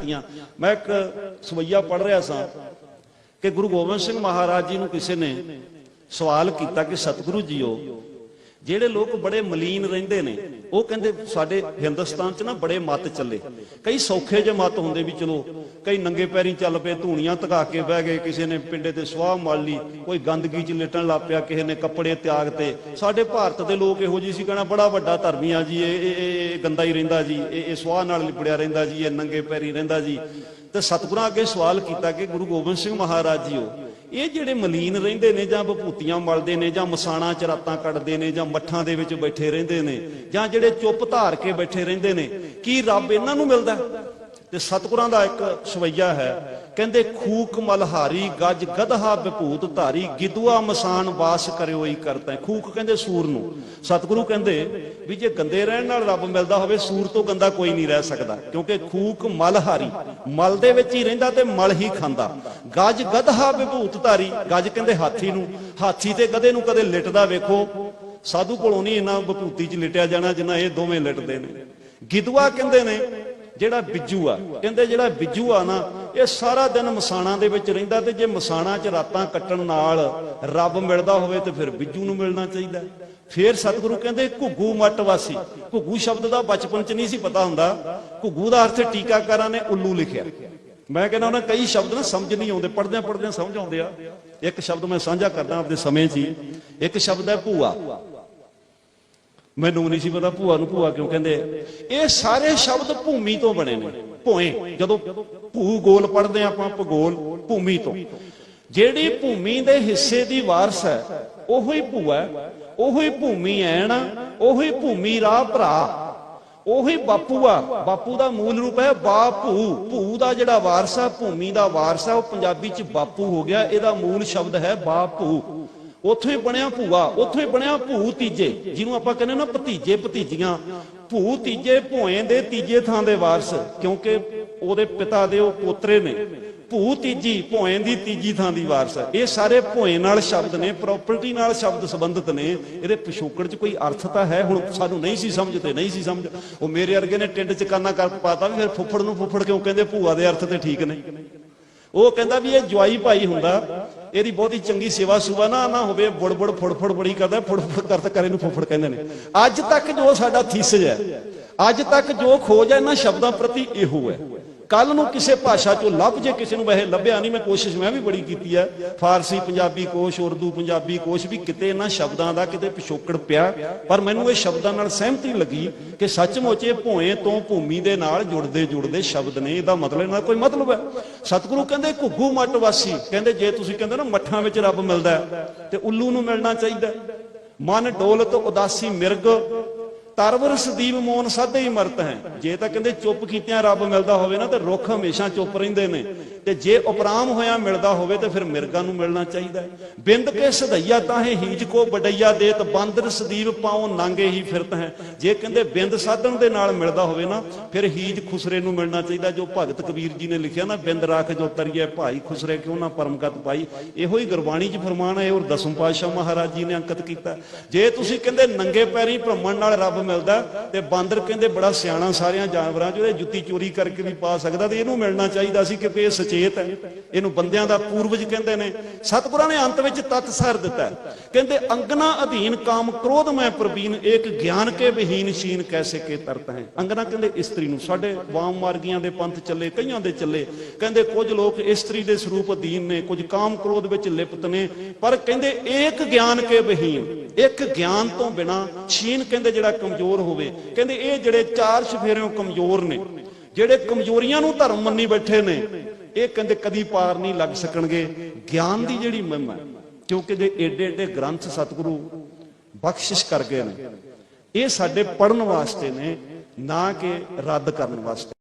ਕੀਤੀਆਂ। ਮੈਂ ਇੱਕ ਸਵਈਆ ਪੜ ਰਿਹਾ ਸਾਂ ਕਿ ਗੁਰੂ ਗੋਬਿੰਦ ਸਿੰਘ ਮਹਾਰਾਜ ਜੀ ਨੂੰ ਕਿਸੇ ਨੇ ਸਵਾਲ ਕੀਤਾ ਕਿ ਸਤਿਗੁਰੂ ਜੀਓ, ਜਿਹੜੇ ਲੋਕ ਬੜੇ ਮਲੀਨ ਰਹਿੰਦੇ ਨੇ ਉਹ ਕਹਿੰਦੇ ਸਾਡੇ ਹਿੰਦੁਸਤਾਨ 'ਚ ਨਾ ਬੜੇ ਮਤ ਚੱਲੇ। ਕਈ ਸੌਖੇ ਜੇ ਮਤ ਹੁੰਦੇ ਵੀ ਚਲੋ, ਕਈ ਨੰਗੇ ਪੈਰੀ ਚੱਲ ਪਏ, ਧੂਣੀਆਂ ਧਕਾ ਕੇ ਬਹਿ ਗਏ, ਕਿਸੇ ਨੇ ਪਿੰਡੇ ਤੇ ਸਵਾਹ ਮਾਲ ਲਈ, ਕੋਈ ਗੰਦਗੀ 'ਚ ਲੇਟਣ ਲੱਗ ਪਿਆ, ਕਿਸੇ ਨੇ ਕੱਪੜੇ ਤਿਆਗ ਤੇ। ਸਾਡੇ ਭਾਰਤ ਦੇ ਲੋਕ ਇਹੋ ਜਿਹੀ ਸੀ ਕਹਿਣਾ ਬੜਾ ਵੱਡਾ ਧਰਮੀ ਆ ਜੀ, ਇਹ ਇਹ- ਗੰਦਾ ਹੀ ਰਹਿੰਦਾ ਜੀ, ਇਹ ਇਹ ਸਵਾਹ ਨਾਲ ਲਿਪੜਿਆ ਰਹਿੰਦਾ ਜੀ, ਇਹ ਨੰਗੇ ਪੈਰੀ ਰਹਿੰਦਾ ਜੀ। ਤੇ ਸਤਿਗੁਰਾਂ ਅੱਗੇ ਸਵਾਲ ਕੀਤਾ ਕਿ ਗੁਰੂ ਗੋਬਿੰਦ ਸਿੰਘ ਮਹਾਰਾਜ ਜੀ ਜੀਓ ਇਹ ਜਿਹੜੇ ਮਲੀਨ ਰਹਿੰਦੇ ਨੇ ਜਾਂ ਵਿਭੂਤੀਆਂ ਮਲਦੇ ਨੇ ਜਾਂ ਮਸਾਣਾ ਚ ਰਾਤਾਂ ਕੱਢਦੇ ਨੇ ਜਾਂ ਮੱਠਾਂ ਦੇ ਵਿੱਚ ਬੈਠੇ ਰਹਿੰਦੇ ਨੇ ਜਾਂ ਜਿਹੜੇ ਚੁੱਪ ਧਾਰ ਕੇ ਬੈਠੇ ਰਹਿੰਦੇ ਨੇ, ਕੀ ਰੱਬ ਇਹਨਾਂ ਨੂੰ ਮਿਲਦਾ? ਤੇ ਸਤਿਗੁਰਾਂ ਦਾ ਇੱਕ ਸਵਈਆ ਹੈ। ਕਹਿੰਦੇ, ਖੂਕ ਮਲਹਾਰੀ ਗੱਜ ਗਧਹਾ ਵਿਭੂਤ ਧਾਰੀ ਗਿਦੂਆ ਮਸਾਨ ਵਾਸ ਕਰਿਓਈ ਕਰਤਾ। ਖੂਕ ਕਹਿੰਦੇ ਸੂਰ ਨੂੰ। ਸਤਿਗੁਰੂ ਕਹਿੰਦੇ ਵੀ ਜੇ ਗੰਦੇ ਰਹਿਣ ਨਾਲ ਰੱਬ ਮਿਲਦਾ ਹੋਵੇ, ਸੂਰ ਤੋਂ ਗੰਦਾ ਕੋਈ ਨਹੀਂ ਰਹਿ ਸਕਦਾ। ਕਿਉਂਕਿ ਖੂਕ ਮਲਹਾਰੀ, ਮਲ ਦੇ ਵਿੱਚ ਹੀ ਰਹਿੰਦਾ ਤੇ ਮਲ ਹੀ ਖਾਂਦਾ। ਗੱਜ ਗਧਹਾ ਵਿਭੂਤ ਧਾਰੀ, ਗੱਜ ਕਹਿੰਦੇ ਹਾਥੀ ਨੂੰ। ਹਾਥੀ ਤੇ ਗਧੇ ਨੂੰ ਕਦੇ ਲਿਟਦਾ ਵੇਖੋ। ਸਾਧੂ ਕੋਲੋਂ ਨਹੀਂ ਇਹਨਾਂ ਵਿਭੂਤੀ 'ਚ ਲਿਟਿਆ ਜਾਣਾ ਜਿੰਨਾ ਇਹ ਦੋਵੇਂ ਲਿਟਦੇ ਨੇ। ਗਿਦੂਆ ਕਹਿੰਦੇ ਨੇ ਜਿਹੜਾ ਬਿੱਜੂ ਆ, ਕਹਿੰਦੇ ਜਿਹੜਾ ਬਿੱਜੂ ਆ ਨਾ, ਇਹ ਸਾਰਾ ਦਿਨ ਮਸਾਣਾ ਦੇ ਵਿੱਚ ਰਹਿੰਦਾ ਤੇ ਜੇ ਮਸਾਣਾ 'ਚ ਰਾਤਾਂ ਕੱਟਣ ਨਾਲ ਰੱਬ ਮਿਲਦਾ ਹੋਵੇ ਤੇ ਫਿਰ ਬਿੱਜੂ ਨੂੰ ਮਿਲਣਾ ਚਾਹੀਦਾ। ਫਿਰ ਸਤਿਗੁਰੂ ਕਹਿੰਦੇ, ਘੁੱਗੂ ਮੱਟ ਵਾਸੀ। ਘੁੱਗੂ ਸ਼ਬਦ ਦਾ ਬਚਪਨ 'ਚ ਨਹੀਂ ਸੀ ਪਤਾ ਹੁੰਦਾ। ਘੁੱਗੂ ਦਾ ਅਰਥ ਟੀਕਾਕਾਰਾਂ ਨੇ ਉੱਲੂ ਲਿਖਿਆ। ਮੈਂ ਕਹਿੰਦਾ ਉਹਨਾਂ ਕਈ ਸ਼ਬਦ ਨਾ ਸਮਝ ਨਹੀਂ ਆਉਂਦੇ ਪੜਦਿਆਂ ਪੜਦਿਆਂ ਸਮਝ ਆਉਂਦੇ ਆ। ਇੱਕ ਸ਼ਬਦ ਮੈਂ ਸਾਂਝਾ ਕਰਦਾ ਆਪਦੇ ਸਮੇਂ 'ਚ ਹੀ। ਇੱਕ ਸ਼ਬਦ ਹੈ ਭੂਆ। ਮੈਨੂੰ ਨਹੀਂ ਸੀ ਪਤਾ ਭੂਆ ਨੂੰ ਭੂਆ ਕਿਉਂ ਕਹਿੰਦੇ ਇਹ ਸਾਰੇ ਸ਼ਬਦ ਭੂਮੀ ਤੋਂ ਬਣੇ ਨੇ ਭੋਏ ਜਦੋਂ ਭੂ ਗੋਲ ਪੜਦੇ ਆਪਾਂ ਭੂਗੋਲ ਭੂਮੀ ਤੋਂ। ਜਿਹੜੀ ਭੂਮੀ ਦੇ ਹਿੱਸੇ ਦੀ ਵਾਰਸ ਹੈ ਉਹੋ ਹੀ ਭੂਆ ਹੈ, ਉਹੋ ਹੀ ਭੂਮੀ ਐਣ ਉਹੋ ਹੀ ਭੂਮੀ ਰਾਹ ਭਰਾ। ਉਹੀ ਬਾਪੂ ਆ ਬਾਪੂ ਦਾ ਮੂਲ ਰੂਪ ਹੈ ਬਾਪੂ। ਭੂ ਦਾ ਜਿਹੜਾ ਵਾਰਸ ਆ ਭੂਮੀ ਦਾ ਵਾਰਸ ਆ ਉਹ ਪੰਜਾਬੀ ਚ ਬਾਪੂ ਹੋ ਗਿਆ ਇਹਦਾ ਮੂਲ ਸ਼ਬਦ ਹੈ ਬਾਪੂ। ਉੱਥੋਂ ਹੀ ਬਣਿਆ ਭੂਆ, ਉੱਥੋਂ ਹੀ ਬਣਿਆ ਭੂ ਤੀਜੇ, ਜਿਹਨੂੰ ਆਪਾਂ ਕਹਿੰਦੇ ਨਾ ਭਤੀਜੇ ਭਤੀਜੀਆਂ। ਭੂ ਤੀਜੇ ਭੋਏ ਦੇ ਤੀਜੇ ਥਾਂ ਦੇ ਵਾਰਸ, ਕਿਉਂਕਿ ਉਹਦੇ ਪਿਤਾ ਦੇ ਉਹ ਪੋਤਰੇ ਨੇ। ਭੂ ਤੀਜੀ ਭੋਏ ਦੀ ਤੀਜੀ ਥਾਂ ਦੀ ਵਾਰਸ ਇਹ ਸਾਰੇ ਭੋਏ ਨਾਲ ਸ਼ਬਦ ਨੇ ਪ੍ਰਾਪਰਟੀ ਨਾਲ ਸ਼ਬਦ ਸੰਬੰਧਿਤ ਨੇ। ਇਹਦੇ ਪਿਛੋਕੜ 'ਚ ਕੋਈ ਅਰਥ ਤਾਂ ਹੈ? ਹੁਣ ਸਾਨੂੰ ਨਹੀਂ ਸੀ ਸਮਝ ਤੇ ਨਹੀਂ ਸੀ ਸਮਝ। ਉਹ ਮੇਰੇ ਵਰਗੇ ਨੇ ਟਿੰਡ 'ਚ ਕਾਨਾ ਕਰ ਪਾਤਾ ਵੀ ਫਿਰ ਫੁੱਫੜ ਨੂੰ ਫੁੱਫੜ ਕਿਉਂ ਕਹਿੰਦੇ? ਭੂਆ ਦੇ ਅਰਥ ਤੇ ਠੀਕ ਨੇ। ਉਹ ਕਹਿੰਦਾ ਵੀ ਇਹ ਜਵਾਈ ਭਾਈ ਹੁੰਦਾ, ਇਹਦੀ ਬਹੁਤੀ ਚੰਗੀ ਸੇਵਾ ਸੁਵਾ ਨਾ ਨਾ ਹੋਵੇ ਬੁੜ ਬੁੜ ਫੁੜ ਫੁੜ ਬੜੀ ਕਰਦਾ ਫੁੜ ਫੁੜ ਕਰਤ ਕਰੇ ਨੂੰ ਫੁੱਫੜ ਕਹਿੰਦੇ ਨੇ। ਅੱਜ ਤੱਕ ਜੋ ਸਾਡਾ ਥੀਸਜ ਹੈ, ਅੱਜ ਤੱਕ ਜੋ ਖੋਜ ਹੈ ਨਾ ਸ਼ਬਦਾਂ ਪ੍ਰਤੀ ਇਹੋ ਹੈ। ਕੱਲ ਨੂੰ ਕਿਸੇ ਭਾਸ਼ਾ ਚੋਂ ਲੱਭ ਜੇ ਕਿਸੇ ਨੂੰ ਵੈਸੇ ਲੱਭਿਆ ਨਹੀਂ, ਮੈਂ ਕੋਸ਼ਿਸ਼ ਮੈਂ ਵੀ ਬੜੀ ਕੀਤੀ ਹੈ ਫਾਰਸੀ, ਪੰਜਾਬੀ ਕੋਸ਼, ਉਰਦੂ, ਪੰਜਾਬੀ ਕੋਸ਼ ਵੀ ਕਿਤੇ ਇਹਨਾਂ ਸ਼ਬਦਾਂ ਦਾ ਕਿਤੇ ਪਿਛੋਕੜ ਪਿਆ, ਪਰ ਮੈਨੂੰ ਇਹ ਸ਼ਬਦਾਂ ਨਾਲ ਸਹਿਮਤੀ ਲੱਗੀ ਕਿ ਸੱਚਮੁੱਚ ਇਹ ਭੋਏ ਤੋਂ ਭੂਮੀ ਦੇ ਨਾਲ ਜੁੜਦੇ ਜੁੜਦੇ ਸ਼ਬਦ ਨੇ, ਇਹਦਾ ਮਤਲਬ ਇਹਨਾਂ ਦਾ ਕੋਈ ਮਤਲਬ ਹੈ। ਸਤਿਗੁਰੂ ਕਹਿੰਦੇ, ਘੁੱਗੂ ਮੱਟ ਵਾਸੀ ਕਹਿੰਦੇ, ਜੇ ਤੁਸੀਂ ਕਹਿੰਦੇ ਨਾ, ਮੱਠਾਂ ਵਿੱਚ ਰੱਬ ਮਿਲਦਾ ਤੇ ਉੱਲੂ ਨੂੰ ਮਿਲਣਾ ਚਾਹੀਦਾ ਮਨ ਡੋਲਤ ਉਦਾਸੀ ਮਿਰਗ ਤਰਵਰ ਸਦੀਵ ਮੋਨ ਸਾਧੇ ਹੀ ਮਰਤ ਹੈ। ਜੇ ਤਾਂ ਕਹਿੰਦੇ ਚੁੱਪ ਕੀਤਿਆਂ ਰੱਬ ਮਿਲਦਾ ਹੋਵੇ ਨਾ, ਤੇ ਰੁੱਖ ਹਮੇਸ਼ਾ ਚੁੱਪ ਰਹਿੰਦੇ ਨੇ। ਤੇ ਜੇ ਉਪਰਾਮ ਹੋਇਆ ਮਿਲਦਾ ਹੋਵੇ, ਤੇ ਫਿਰ ਮਿਰਗਾਂ ਨੂੰ ਮਿਲਣਾ ਚਾਹੀਦਾ ਹੈ। ਬਿੰਦ ਕੇ ਸਦਈਆ ਤਾਹੇ ਹੀਜ ਕੋ ਬਡਈਆ ਦੇਤ, ਬਾਂਦਰ ਸਦੀਵ ਪਾਉ ਨਾਂਗੇ ਹੀ ਫਿਰਤ ਹੈ। ਜੇ ਕਹਿੰਦੇ ਬਿੰਦ ਸਾਧਨ ਦੇ ਨਾਲ ਮਿਲਦਾ ਹੋਵੇ ਨਾ, ਫਿਰ ਹੀਜ ਖੁਸਰੇ ਨੂੰ ਮਿਲਣਾ ਚਾਹੀਦਾ। ਜੋ ਭਗਤ ਕਬੀਰ ਜੀ ਨੇ ਲਿਖਿਆ ਨਾ, ਬਿੰਦ ਰਾਖ ਜੋ ਤਰੀਏ ਭਾਈ ਖੁਸਰੇ, ਕਿਉਂ ਨਾ ਪਰਮਗਤ ਪਾਈ। ਇਹੋ ਹੀ ਗੁਰਬਾਣੀ 'ਚ ਫਰਮਾਨ ਹੈ, ਔਰ ਦਸਮ ਪਾਤਸ਼ਾਹ ਮਹਾਰਾਜ ਜੀ ਨੇ ਅੰਕਿਤ ਕੀਤਾ। ਜੇ ਤੁਸੀਂ ਕਹਿੰਦੇ ਨੰਗੇ ਪੈਰੀ ਭ੍ਰਮਣ ਨਾਲ ਰੱਬ ਮਿਲਦਾ ਤੇ ਬਾਂਦਰ ਕਹਿੰਦੇ ਬੜਾ ਸਿਆਣਾ ਸਾਰਿਆਂ ਜਾਨਵਰਾਂ 'ਚ, ਉਹਦੇ ਜੁੱਤੀ ਚੋਰੀ ਕਰਕੇ ਵੀ ਪਾ ਸਕਦਾ ਤੇ ਇਹਨੂੰ ਮਿਲਣਾ ਚਾਹੀਦਾ ਸੀ ਕਿਉਂਕਿ ਇਹ ਸੁਚੇਤ ਹੈ। ਇਹਨੂੰ ਬੰਦਿਆਂ ਦਾ ਪੂਰਵਜ ਕਹਿੰਦੇ ਨੇ। ਸਤਿਗੁਰਾਂ ਨੇ ਅੰਤ ਵਿੱਚ ਤਤ ਸਰ ਦਿੱਤਾ ਕਹਿੰਦੇ, ਅੰਗਨਾ ਅਧੀਨ ਕਾਮ ਕ੍ਰੋਧ ਮੈਂ ਪ੍ਰਵੀਨ, ਏਕ ਗਿਆਨ ਕੇ ਵਿਹੀਨ ਸ਼ੀਨ ਕੈਸੇ ਕੇ ਤਰਤ ਹੈ। ਅੰਗਨਾ ਕਹਿੰਦੇ, ਇਸਤਰੀ ਨੂੰ ਸਾਡੇ ਵਾਮ ਮਾਰਗੀਆਂ ਦੇ ਪੰਥ ਚੱਲੇ, ਕਈਆਂ ਦੇ ਚੱਲੇ। ਕਹਿੰਦੇ, ਕੁਝ ਲੋਕ ਇਸਤਰੀ ਦੇ ਸਰੂਪ ਅਧੀਨ ਨੇ, ਕੁਝ ਕਾਮ ਕ੍ਰੋਧ ਵਿੱਚ ਲਿਪਤ ਨੇ। ਪਰ ਕਹਿੰਦੇ, ਏਕ ਗਿਆਨ ਕੇ ਬਹੀਨ ਇੱਕ ਗਿਆਨ ਤੋਂ ਬਿਨਾ ਛੀਨ ਕਹਿੰਦੇ ਜਿਹੜਾ ਕਮਜ਼ੋਰ ਹੋਵੇ। ਕਹਿੰਦੇ ਇਹ ਜਿਹੜੇ ਚਾਰ ਸ਼ਫੇਰਿਓਂ ਕਮਜ਼ੋਰ ਨੇ ਜਿਹੜੇ ਕਮਜ਼ੋਰੀਆਂ ਨੂੰ ਧਰਮ ਮੰਨੀ ਬੈਠੇ ਨੇ ਇਹ ਕਹਿੰਦੇ ਕਦੀ ਪਾਰ ਨਹੀਂ ਲੱਗ ਸਕਣਗੇ। ਗਿਆਨ ਦੀ ਜਿਹੜੀ ਮਹਿਮਾ ਹੈ, ਕਿਉਂਕਿ ਜੇ ਏਡੇ ਏਡੇ ਗ੍ਰੰਥ ਸਤਿਗੁਰੂ ਬਖਸ਼ਿਸ਼ ਕਰ ਗਏ ਨੇ ਇਹ ਸਾਡੇ ਪੜਨ ਵਾਸਤੇ ਨੇ ਨਾ ਕਿ ਰੱਦ ਕਰਨ ਵਾਸਤੇ।